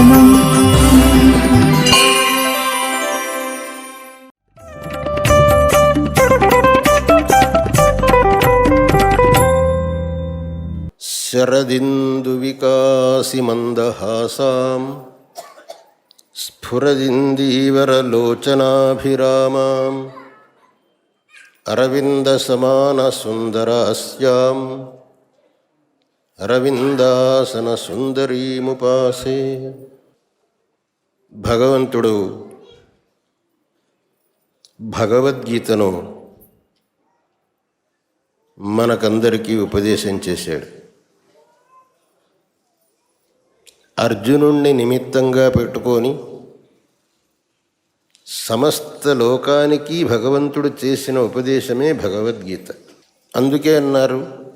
శరణం शरदिन्दुविकासिमन्दहासाम् स्फुरदिन्दीवरलोचनाभिरामाम् अरविन्दसमानसुन्दरास्याम् అరవిందాసనసుందరీముపాసే భగవంతుడు భగవద్గీతను మనకందరికీ ఉపదేశం చేశాడు. అర్జునుణ్ణి నిమిత్తంగా పెట్టుకొని సమస్త లోకానికి భగవంతుడు చేసిన ఉపదేశమే భగవద్గీత. అందుకే అన్నారు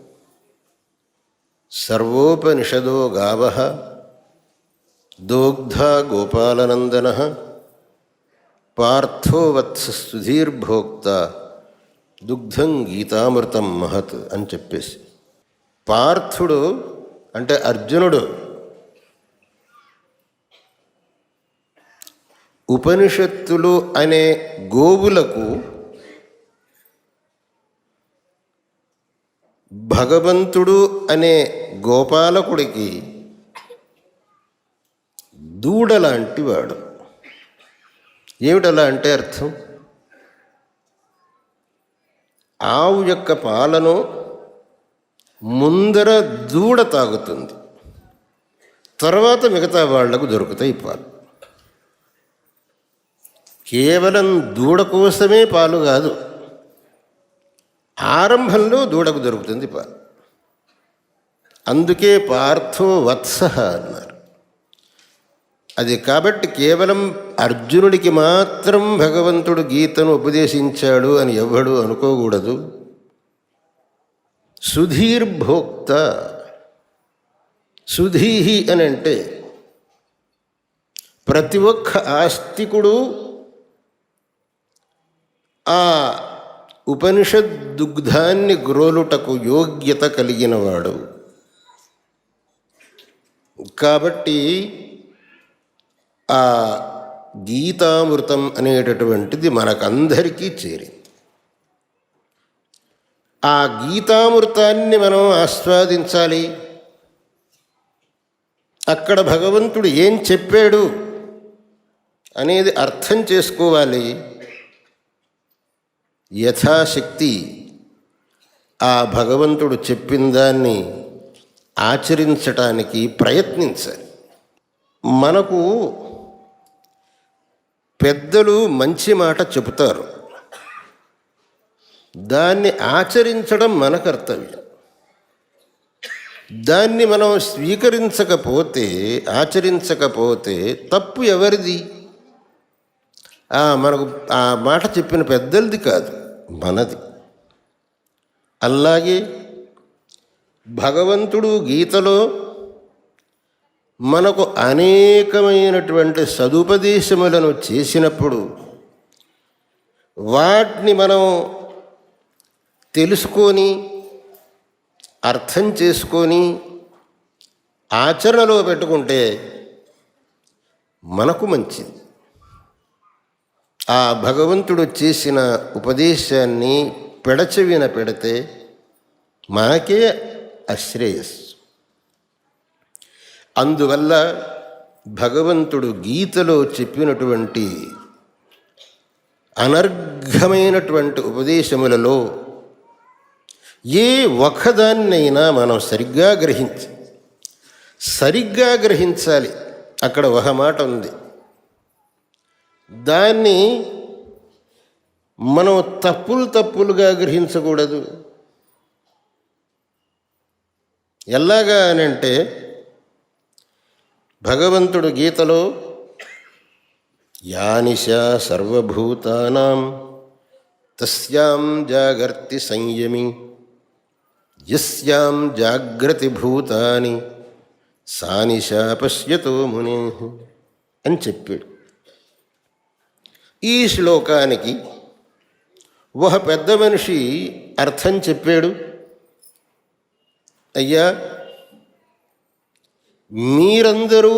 సర్వోపనిషదో గావ దోగ్ధా గోపాలనందన పార్థో సుధీర్భోక్త దుగ్ధం గీతామృతం మహత్ అని చెప్పేసి. పార్థుడు అంటే అర్జునుడు ఉపనిషత్తులు అనే గోవులకు భగవంతుడు అనే గోపాలకుడికి దూడలాంటి వాడు ఏమిటలా అంటే అర్థం? ఆవు యొక్క పాలను ముందర దూడ తాగుతుంది. తర్వాత మిగతా వాళ్ళకు దొరుకుతాయి పాలు. కేవలం దూడ కోసమే పాలు కాదు ఆరంభంలో దూడకు దొరుకుతుంది పాలు. అందుకే పార్థో వత్స అన్నారు. అది కాబట్టి కేవలం అర్జునుడికి మాత్రం భగవంతుడు గీతను ఉపదేశించాడు అని ఎవ్వడు అనుకోకూడదు. సుధీర్భోక్త సుధీహి అని అంటే ప్రతి ఒక్క ఆస్తికుడు ఆ ఉపనిషద్దుగ్ధాన్ని గ్రోలుటకు యోగ్యత కలిగినవాడు. కాబట్టి ఆ గీతామృతం అనేటటువంటిది మనకందరికీ చేరింది. ఆ గీతామృతాన్ని మనం ఆస్వాదించాలి. అక్కడ భగవంతుడు ఏం చెప్పాడు అనేది అర్థం చేసుకోవాలి. యథాశక్తి ఆ భగవంతుడు చెప్పిన దాన్ని ఆచరించటానికి ప్రయత్నించాలి. మనకు పెద్దలు మంచి మాట చెబుతారు. దాన్ని ఆచరించడం మన కర్తవ్యం. దాన్ని మనం స్వీకరించకపోతే ఆచరించకపోతే తప్పు ఎవరిది? మనకు ఆ మాట చెప్పిన పెద్దలది కాదు మనది. అలాగే భగవంతుడు గీతలో మనకు అనేకమైనటువంటి సదుపదేశములను చేసినప్పుడు వాటిని మనం తెలుసుకొని అర్థం చేసుకొని ఆచరణలో పెట్టుకుంటే మనకు మంచిది. ఆ భగవంతుడు చేసిన ఉపదేశాన్ని పెడచెవిన పెడితే మనకే అశ్రేయస్సు. అందువల్ల భగవంతుడు గీతలో చెప్పినటువంటి అనర్ఘమైనటువంటి ఉపదేశములలో ఏ ఒకదాన్నైనా మనం సరిగ్గా గ్రహించి సరిగ్గా గ్రహించాలి. అక్కడ ఒక మాట ఉంది. దాన్ని మనం తప్పులు తప్పులుగా గ్రహించకూడదు. ఎలాగా అని అంటే భగవంతుడు గీతలో యానిశ సర్వభూతానాం తస్యాం జాగర్తి సంయమి యస్యాం జాగ్రతి భూతాని సానిశా పశ్యతో ముని అని చెప్పాడు. ఈ శ్లోకానికి ఒక పెద్ద మనిషి అర్థం చెప్పాడు. అయ్యా మీరందరూ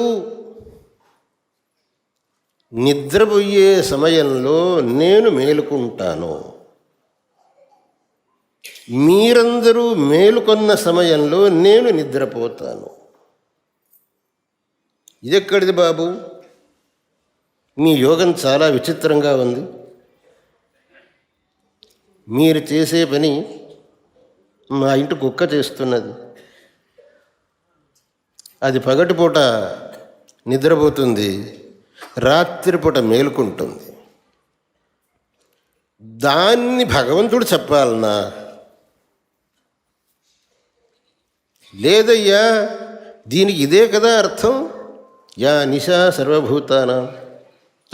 నిద్రపోయే సమయంలో నేను మేలుకుంటాను. మీరందరూ మేలుకొన్న సమయంలో నేను నిద్రపోతాను. ఇదెక్కడిది బాబు? మీ యోగం చాలా విచిత్రంగా ఉంది. మీరు చేసే పని మా ఇంటి కుక్క చేస్తున్నది. అది పగటిపూట నిద్రపోతుంది రాత్రిపూట మేలుకుంటుంది. దాన్ని భగవంతుడు చెప్పాలన్నా లేదయ్యా దీనికి ఇదే కదా అర్థం? యా నిశా సర్వభూతానం.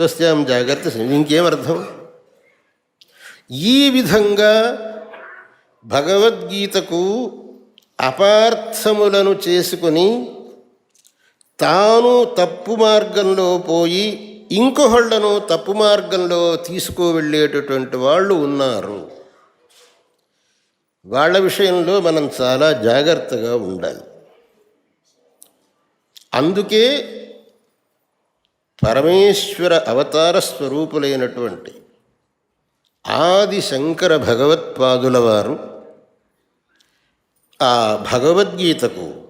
తస్యాం జాగ్రత్త ఇంకేం అర్థం? ఈ విధంగా భగవద్గీతకు అపార్థములను చేసుకొని తాను తప్పు మార్గంలో పోయి ఇంకొకళ్ళను తప్పు మార్గంలో తీసుకువెళ్ళేటటువంటి వాళ్ళు ఉన్నారు. వాళ్ళ విషయంలో మనం చాలా జాగ్రత్తగా ఉండాలి. అందుకే పరమేశ్వర అవతార స్వరూపులైనటువంటి ఆది శంకర భగవత్పాదుల వారు ఆ భగవద్గీతకు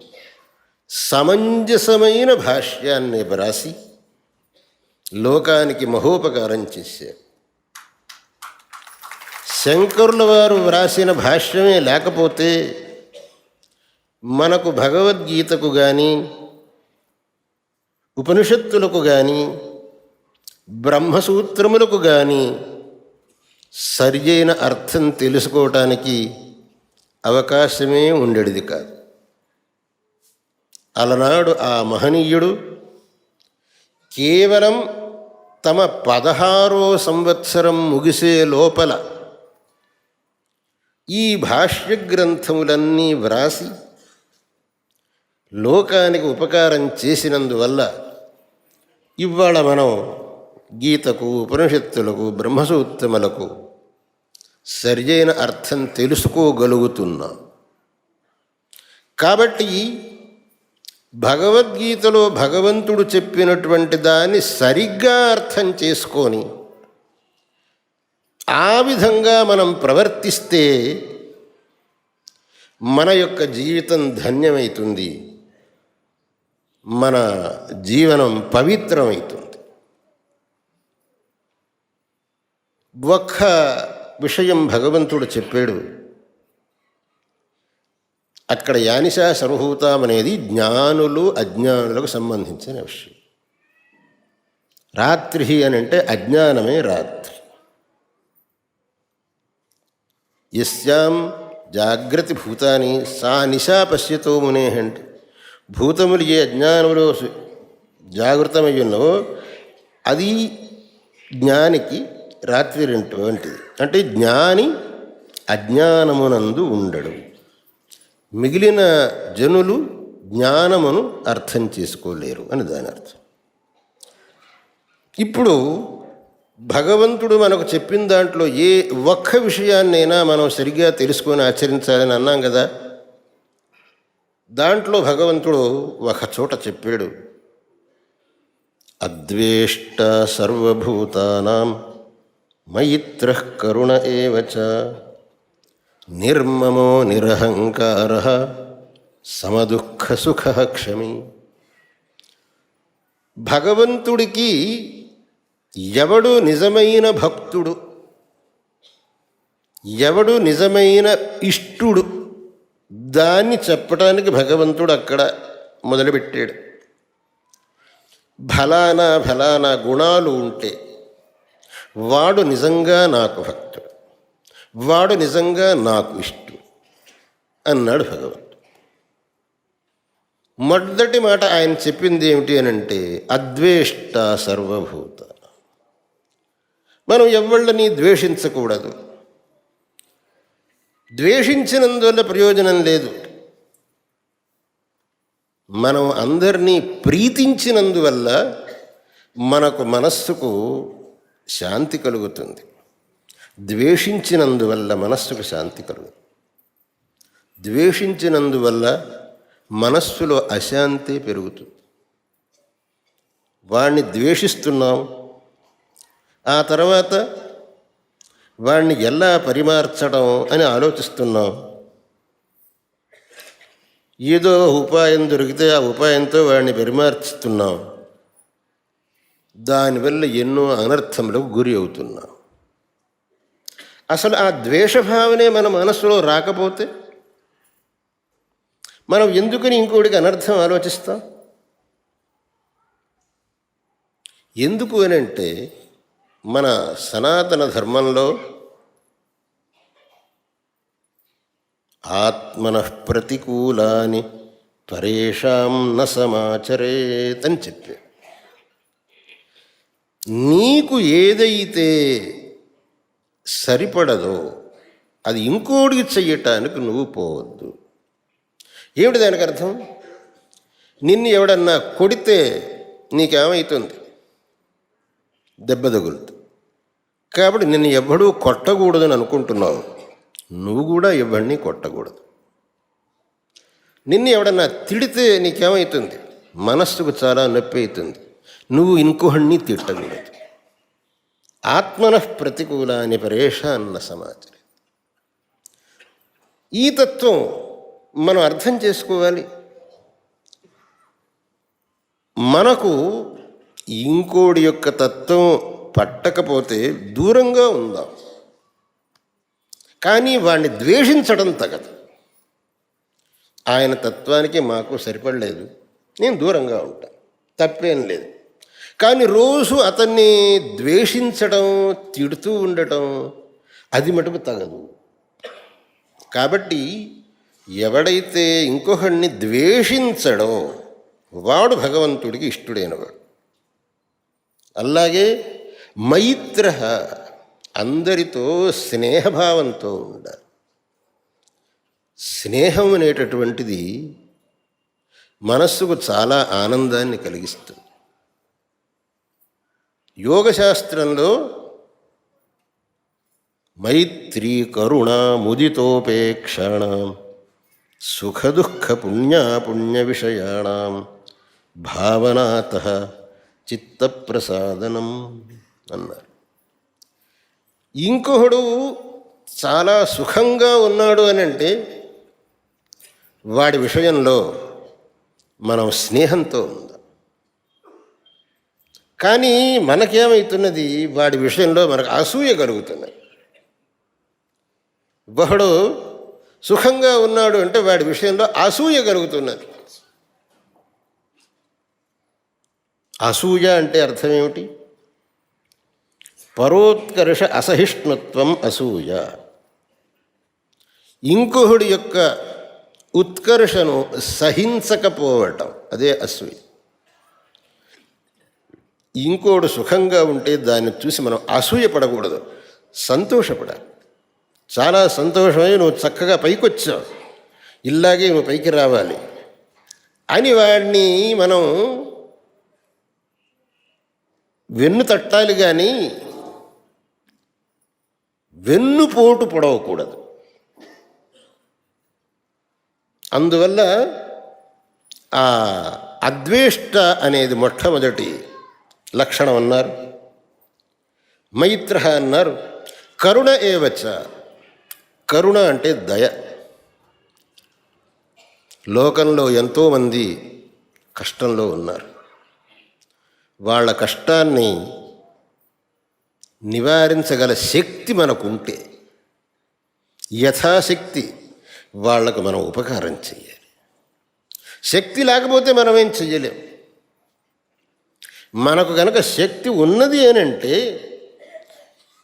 సమంజసమైన భాష్యాన్ని వ్రాసి లోకానికి మహోపకారం చేశారు శంకరుల వారు వ్రాసిన భాష్యమే లేకపోతే మనకు భగవద్గీతకు కానీ ఉపనిషత్తులకు కానీ బ్రహ్మసూత్రములకు కానీ సరియైన అర్థం తెలుసుకోవటానికి అవకాశమే ఉండేది కాదు. అలనాడు ఆ మహనీయుడు కేవలం తమ పదహారో సంవత్సరం ముగిసే లోపల ఈ భాష్య గ్రంథములన్నీ వ్రాసి లోకానికి ఉపకారం చేసినందువల్ల ఇవాళ మనం గీతకు ఉపనిషత్తులకు బ్రహ్మసూత్రములకు సరియైన అర్థం తెలుసుకోగలుగుతున్నాం. కాబట్టి భగవద్గీతలో భగవంతుడు చెప్పినటువంటి దాన్ని సరిగ్గా అర్థం చేసుకొని ఆ విధంగా మనం ప్రవర్తిస్తే మన యొక్క జీవితం ధన్యమవుతుంది మన జీవనం పవిత్రమవుతుంది ఒక్క విషయం భగవంతుడు చెప్పాడు. అక్కడ యానిషా సర్వభూతం అనేది జ్ఞానులు అజ్ఞానులకు సంబంధించిన విషయం. రాత్రి అని అంటే అజ్ఞానమే రాత్రి. యస్యాం జాగ్రత్త భూతాని సా నిశా పశ్యతో మునే అంటే భూతములు ఏ అజ్ఞానములో జాగృతమై ఉన్నవో అది జ్ఞానికి రాత్రి వంటిది. అంటే జ్ఞాని అజ్ఞానమునందు ఉండడు. మిగిలిన జనులు జ్ఞానమును అర్థం చేసుకోలేరు అని దాని అర్థం. ఇప్పుడు భగవంతుడు మనకు చెప్పిన దాంట్లో ఏ ఒక్క విషయాన్నైనా మనం సరిగ్గా తెలుసుకొని ఆచరించాలని అన్నాం కదా దాంట్లో భగవంతుడు ఒక చోట చెప్పాడు అద్వేష్ట సర్వభూతానాం మైత్ర కరుణ ఏవచ నిర్మమో నిరహంకార సమదుఃఖ సుఖ క్షమి. భగవంతుడికి ఎవడు నిజమైన భక్తుడు ఎవడు నిజమైన ఇష్టుడు దాన్ని చెప్పడానికి భగవంతుడు అక్కడ మొదలుపెట్టాడు. ఫలానా ఫలానా గుణాలు ఉంటే వాడు నిజంగా నాకు భక్తుడు. వాడు నిజంగా నాకు ఇష్టం అన్నాడు భగవంతుడు. మొదటి మాట ఆయన చెప్పింది ఏమిటి అని అంటే అద్వేష్ట సర్వభూత. మనం ఎవళ్ళని ద్వేషించకూడదు. ద్వేషించినందువల్ల ప్రయోజనం లేదు. మనం అందరినీ ప్రీతించినందువల్ల మనకు మనస్సుకు శాంతి కలుగుతుంది. ద్వేషించినందువల్ల మనస్సుకు శాంతి కలుగుతుంది. ద్వేషించినందువల్ల మనస్సులో అశాంతి పెరుగుతుంది. వాణ్ణి ద్వేషిస్తున్నాం. ఆ తర్వాత వాడిని ఎలా పరిమార్చడం అని ఆలోచిస్తున్నాం. ఏదో ఉపాయం దొరికితే ఆ ఉపాయంతో వాడిని పెరిమార్చుతున్నాం దానివల్ల ఎన్నో అనర్థములకు గురి అవుతున్నాం. అసలు ఆ ద్వేషభావనే మన మనసులో రాకపోతే మనం ఎందుకని ఇంకోటికి అనర్థం ఆలోచిస్తాం? ఎందుకు అని అంటే మన సనాతన ధర్మంలో ఆత్మన ప్రతికూలాని పరేషాం న సమాచరేతని చెప్పాడు. నీకు ఏదైతే సరిపడదో. అది ఇంకోడికి చెయ్యటానికి నువ్వు పోవద్దు. ఏమిటి దానికి అర్థం? నిన్ను ఎవడన్నా కొడితే నీకేమవుతుంది దెబ్బ తగులుతుంది కాబట్టి నిన్ను ఎవ్వడూ కొట్టకూడదని అనుకుంటున్నావు. నువ్వు కూడా ఎవడిని కొట్టకూడదు. నిన్ను ఎవడన్నా తిడితే నీకేమవుతుంది మనస్సుకు చాలా నొప్పి అవుతుంది. నువ్వు ఇంకొకడిని తిట్టకూడదు. ఆత్మన ప్రతికూలాన్ని పరేష అన్న సమాచారం ఈ తత్వం మనం అర్థం చేసుకోవాలి. మనకు ఇంకోడి యొక్క తత్వం పట్టకపోతే దూరంగా ఉందాం. కానీ వాడిని ద్వేషించడం తగదు. ఆయన తత్వానికి మాకు సరిపడలేదు. నేను దూరంగా ఉంటాను తప్పేం లేదు. కానీ రోజు అతన్ని ద్వేషించడం తిడుతూ ఉండటం అది మటుకు తగదు. కాబట్టి ఎవడైతే ఇంకొకడిని ద్వేషించడో వాడు భగవంతుడికి ఇష్టడైనవాడు. అలాగే మైత్ర అందరితో స్నేహభావంతో ఉండాలి. స్నేహం అనేటటువంటిది మనస్సుకు చాలా ఆనందాన్ని కలిగిస్తుంది. యోగశాస్త్రంలో మైత్రీ కరుణ ముదితోపేక్షణ సుఖదుఃఖ పుణ్యాపుణ్య విషయాణం భావనాత చిత్తప్రసాదనం అన్నారు. ఇంకొకడు చాలా సుఖంగా ఉన్నాడు అని అంటే వాడి విషయంలో మనం స్నేహంతో కానీ మనకేమవుతున్నది వాడి విషయంలో మనకు అసూయ కలుగుతున్నది బహుడు సుఖంగా ఉన్నాడు అంటే వాడి విషయంలో అసూయ కలుగుతున్నది. అసూయ అంటే అర్థం ఏమిటి? పరోత్కర్ష అసహిష్ణుత్వం అసూయ. ఇంకొకడి యొక్క ఉత్కర్షను సహించకపోవటం అదే అసూయ. ఇంకోడు సుఖంగా ఉంటే దాన్ని చూసి మనం అసూయ పడకూడదు. సంతోషపడాలి. చాలా సంతోషమై నువ్వు చక్కగా పైకొచ్చావు. ఇలాగే నువ్వు పైకి రావాలి. అని వాడిని మనం వెన్ను తట్టాలి కానీ వెన్నుపోటు పొడవకూడదు. అందువల్ల ఆ అద్వేష్ట అనేది మొట్టమొదటి లక్షణం అన్నారు. మైత్ర అన్నారు కరుణ ఏవచ్చ కరుణ అంటే దయ. లోకంలో ఎంతోమంది కష్టంలో ఉన్నారు. వాళ్ళ కష్టాన్ని నివారించగల శక్తి మనకు ఉంటే యథాశక్తి వాళ్ళకు మనం ఉపకారం చేయాలి శక్తి లేకపోతే మనం ఏం చెయ్యలేం. మనకు కనుక శక్తి ఉన్నది ఏనంటే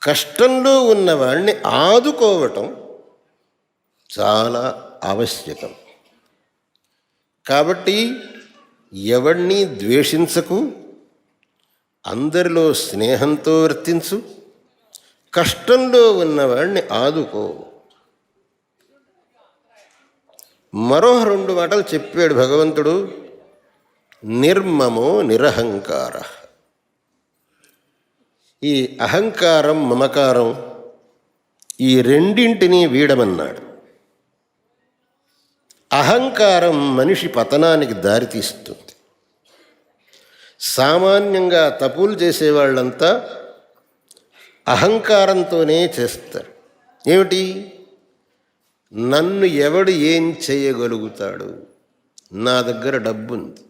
కష్టంలో ఉన్నవాడిని ఆదుకోవటం చాలా ఆవశ్యకం. కాబట్టి ఎవడిని ద్వేషించకు అందరిలో స్నేహంతో వర్తించు కష్టంలో ఉన్నవాడిని ఆదుకో. మరో రెండు మాటలు చెప్పాడు భగవంతుడు నిర్మమో నిరహంకార. ఈ అహంకారం మమకారం ఈ రెండింటినీ వీడమన్నాడు. అహంకారం మనిషి పతనానికి దారితీస్తుంది సామాన్యంగా తప్పులు చేసేవాళ్ళంతా అహంకారంతోనే చేస్తారు. ఏమిటి? నన్ను ఎవడు ఏం చేయగలుగుతాడు? నా దగ్గర డబ్బు ఉంది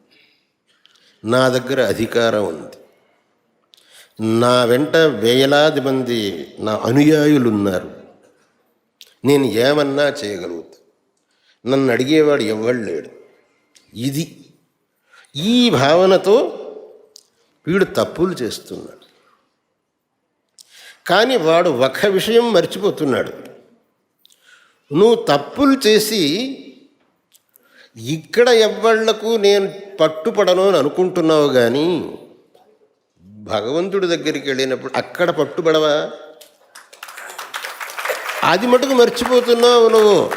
నా దగ్గర అధికారం ఉంది. నా వెంట వేలాది మంది నా అనుయాయులు ఉన్నారు నేను ఏమన్నా చేయగలుగుతా? నన్ను అడిగేవాడు ఎవ్వడు లేడు. ఇది ఈ భావనతో వీడు తప్పులు చేస్తున్నాడు. కానీ వాడు ఒక విషయం మర్చిపోతున్నాడు. నువ్వు తప్పులు చేసి ఇక్కడ ఎవ్వళ్ళకు నేను పట్టుపడను అని అనుకుంటున్నావు కానీ భగవంతుడి దగ్గరికి వెళ్ళినప్పుడు అక్కడ పట్టుబడవా? అది మటుకు మర్చిపోతున్నావు నువ్వు.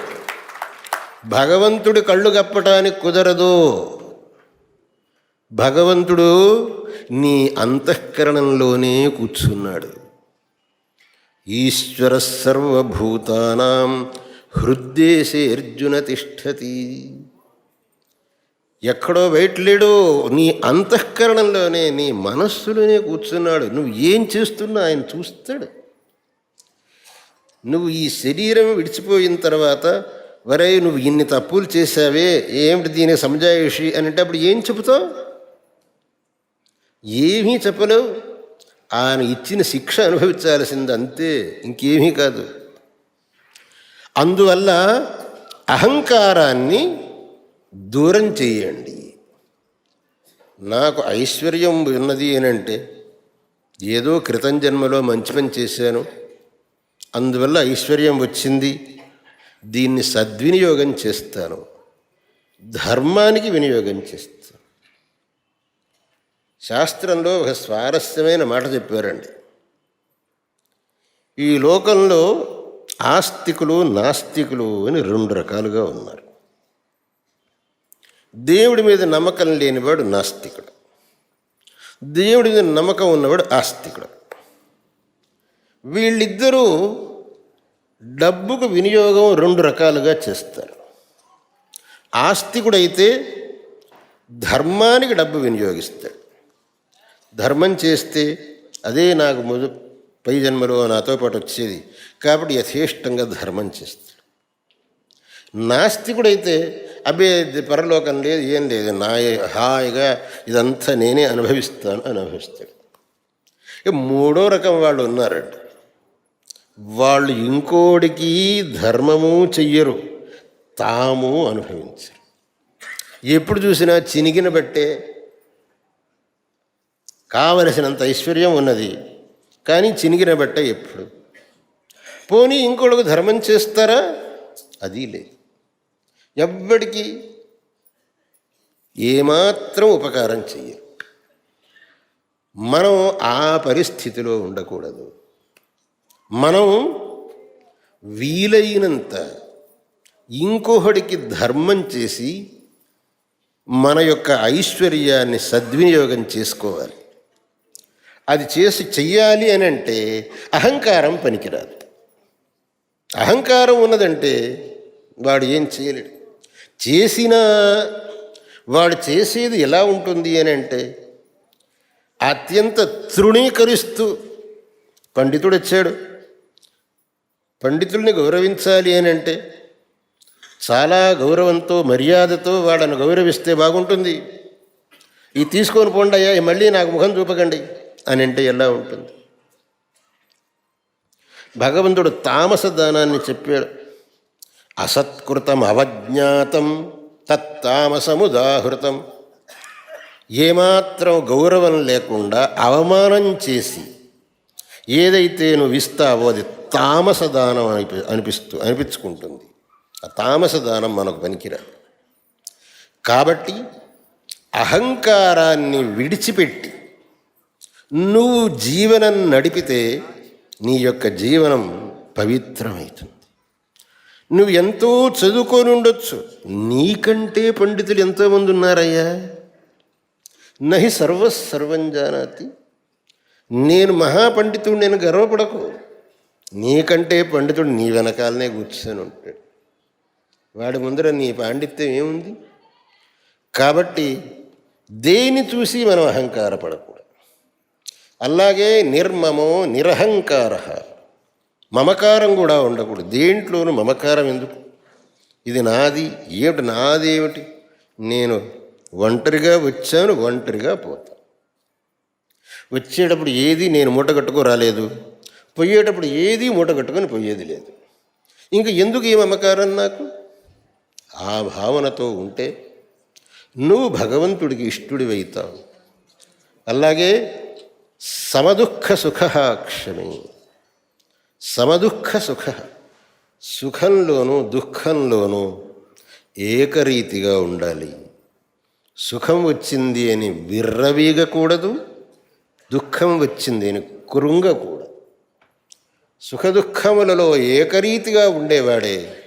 భగవంతుడి కళ్ళు కప్పటానికి కుదరదు. భగవంతుడు నీ అంతఃకరణంలోనే కూర్చున్నాడు. ఈశ్వర సర్వభూతానాం హృద్దేశే అర్జున తిష్టతి. ఎక్కడో బయటలేడు నీ అంతఃకరణంలోనే నీ మనస్సులోనే కూర్చున్నాడు. నువ్వు ఏం చేస్తున్నా ఆయన చూస్తాడు. నువ్వు ఈ శరీరం విడిచిపోయిన తర్వాత వరే నువ్వు ఇన్ని తప్పులు చేశావే ఏమిటి దీని సమజాయిషి అనేటప్పుడు ఏం చెబుతావు? ఏమీ చెప్పలేవు. ఆయన ఇచ్చిన శిక్ష అనుభవించాల్సింది అంతే ఇంకేమీ కాదు. అందువల్ల అహంకారాన్ని దూరం చేయండి. నాకు ఐశ్వర్యం ఉన్నది అనంటే ఏదో క్రితం జన్మలో మంచి పని చేశాను. అందువల్ల ఐశ్వర్యం వచ్చింది. దీన్ని సద్వినియోగం చేస్తాను. ధర్మానికి వినియోగం చేస్తాను. శాస్త్రంలో ఒక స్వారస్యమైన మాట చెప్పారండి. ఈ లోకంలో ఆస్తికులు నాస్తికులు అని రెండు రకాలుగా ఉన్నారు. దేవుడి మీద నమ్మకం లేనివాడు నాస్తికుడు. దేవుడి మీద నమ్మకం ఉన్నవాడు ఆస్తికుడు. వీళ్ళిద్దరూ డబ్బుకు వినియోగం రెండు రకాలుగా చేస్తారు. ఆస్తికుడైతే ధర్మానికి డబ్బు వినియోగిస్తాడు. ధర్మం చేస్తే అదే నాకు ముదు పై జన్మలో నాతో పాటు వచ్చేది. కాబట్టి యథేష్టంగా ధర్మం చేస్తాడు. నాస్తికుడైతే అబ్బే పరలోకం లేదు ఏం లేదు. నా హాయిగా ఇదంతా నేనే అనుభవిస్తాను అనుభవిస్తాడు ఇక మూడో రకం వాళ్ళు ఉన్నారండి. వాళ్ళు ఇంకోడికి ధర్మము చెయ్యరు తాము అనుభవించరు. ఎప్పుడు చూసినా చినిగిన బట్టే కావలసినంత ఐశ్వర్యం ఉన్నది కానీ చినిగిన బట్ట ఎప్పుడు. పోనీ ఇంకోళ్ళకు ధర్మం చేస్తారా? అది లేదు. ఎవ్వడికి ఏమాత్రం ఉపకారం చెయ్యరు. మనం ఆ పరిస్థితిలో ఉండకూడదు. మనం వీలైనంత ఇంకొకడికి ధర్మం చేసి మన యొక్క ఐశ్వర్యాన్ని సద్వినియోగం చేసుకోవాలి. అది చేసి చెయ్యాలి అని అంటే అహంకారం పనికిరాదు. అహంకారం ఉన్నదంటే వాడు ఏం చేయలేడు. చేసినా వాడు చేసేది ఎలా ఉంటుంది అని అంటే అత్యంత తృణీకరిస్తూ పండితుడు వచ్చాడు. పండితుల్ని గౌరవించాలి అని అంటే చాలా గౌరవంతో మర్యాదతో వాళ్ళను గౌరవిస్తే బాగుంటుంది. ఇది తీసుకొని పోండి అయ్యా మళ్ళీ నాకు ముఖం చూపకండి అని అంటే ఎలా ఉంటుంది? భగవంతుడు తామస దానాన్ని చెప్పాడు. అసత్కృతం అవజ్ఞాతం తత్తామసముదాహృతం. ఏమాత్రం గౌరవం లేకుండా అవమానం చేసి ఏదైతే నువ్వు ఇస్తావో అది తామసదానం అనిపి అనిపిస్తూ అనిపించుకుంటుంది. ఆ తామసదానం మనకు పనికిరాదు. కాబట్టి అహంకారాన్ని విడిచిపెట్టి నువ్వు జీవనం నడిపితే నీ యొక్క జీవనం పవిత్రమవుతుంది. నువ్వు ఎంతో చదువుకొని ఉండొచ్చు నీకంటే పండితులు ఎంతోమంది ఉన్నారయ్యా నహి సర్వసర్వం జానాతి. నేను మహాపండితుడు నేను గర్వపడకు. నీకంటే పండితుడు నీ వెనకాలనే కూర్చొని ఉంటాడు. వాడి ముందర నీ పాండిత్యం ఏముంది? కాబట్టి దేని చూసి మనం అహంకారపడకూడదు. అలాగే నిర్మమో నిరహంకార. మమకారం కూడా ఉండకూడదు. దేంట్లోనూ మమకారం ఎందుకు? ఇది నాది ఏమిటి నాది ఏమిటి నేను ఒంటరిగా వచ్చాను ఒంటరిగా పోతా. వచ్చేటప్పుడు ఏది నేను మూట కట్టుకో రాలేదు. పోయేటప్పుడు ఏది మూట కట్టుకొని పోయేది లేదు. ఇంక ఎందుకు ఈ మమకారం నాకు? ఆ భావనతో ఉంటే నువ్వు భగవంతుడికి ఇష్టుడివైతావు. అలాగే సమదుఃఖ సుఖ క్షమే. సమదుఃఖ సుఖ సుఖంలోనూ దుఃఖంలోనూ ఏకరీతిగా ఉండాలి. సుఖం వచ్చింది అని విర్రవీగకూడదు దుఃఖం వచ్చింది అని కృంగకూడదు. సుఖదుఖములలో ఏకరీతిగా ఉండేవాడే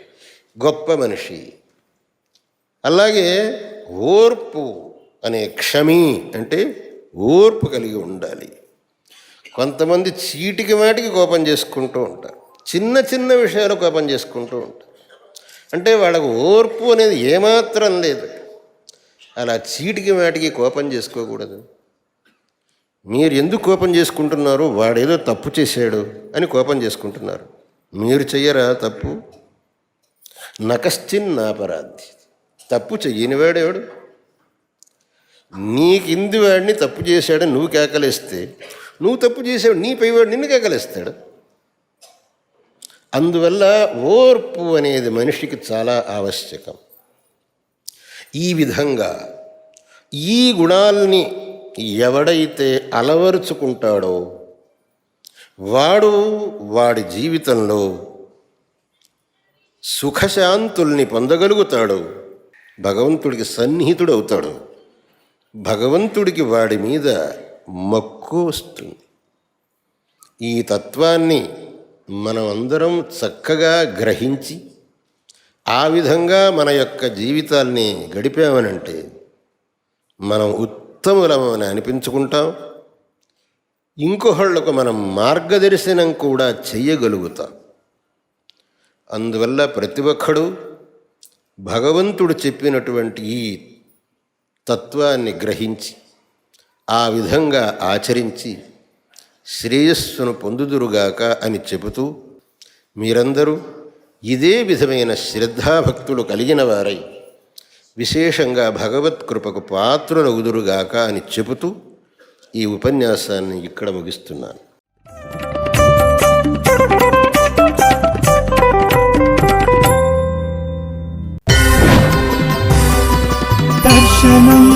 గొప్ప మనిషి. అలాగే ఓర్పు అనే క్షమి అంటే ఓర్పు కలిగి ఉండాలి. కొంతమంది చీటికి వాటికి కోపం చేసుకుంటూ ఉంటారు. చిన్న చిన్న విషయాలు కోపం చేసుకుంటూ ఉంటారు. అంటే వాళ్ళకు ఓర్పు అనేది ఏమాత్రం లేదు. అలా చీటికి వాటికి కోపం చేసుకోకూడదు. మీరు ఎందుకు కోపం చేసుకుంటున్నారు? వాడేదో తప్పు చేశాడు అని కోపం చేసుకుంటున్నారు. మీరు చెయ్యరా తప్పు? నకశ్చిన్ నాపరాధి తప్పు చెయ్యనివాడేవాడు నీకింది వాడిని తప్పు చేశాడని నువ్వు కేకలేస్తే నువ్వు తప్పు చేసావు నీ పైవాడు నిన్ను కగలేస్తాడు అందువల్ల ఓర్పు అనేది మనిషికి చాలా ఆవశ్యకం. ఈ విధంగా ఈ గుణాల్ని ఎవడైతే అలవరుచుకుంటాడో వాడు వాడి జీవితంలో సుఖశాంతుల్ని పొందగలుగుతాడు. భగవంతుడికి సన్నిహితుడు అవుతాడు భగవంతుడికి వాడి మీద మక్కువ వస్తుంది. ఈ తత్వాన్ని మనం అందరం చక్కగా గ్రహించి ఆ విధంగా మన యొక్క జీవితాల్ని గడిపామనంటే మనం ఉత్తములమని అనిపించుకుంటాం. ఇంకొకళ్ళకు మనం మార్గదర్శనం కూడా చెయ్యగలుగుతాం. అందువల్ల ప్రతి ఒక్కడు భగవంతుడు చెప్పినటువంటి ఈ తత్వాన్ని గ్రహించి ఆ విధంగా ఆచరించి శ్రేయస్సును పొందుదురుగాక అని చెబుతూ మీరందరూ ఇదే విధమైన శ్రద్ధాభక్తులు కలిగిన వారై విశేషంగా భగవత్ కృపకు పాత్రులగుదురుగాక అని చెబుతూ ఈ ఉపన్యాసాన్ని ఇక్కడ ముగిస్తున్నాను. దర్శనం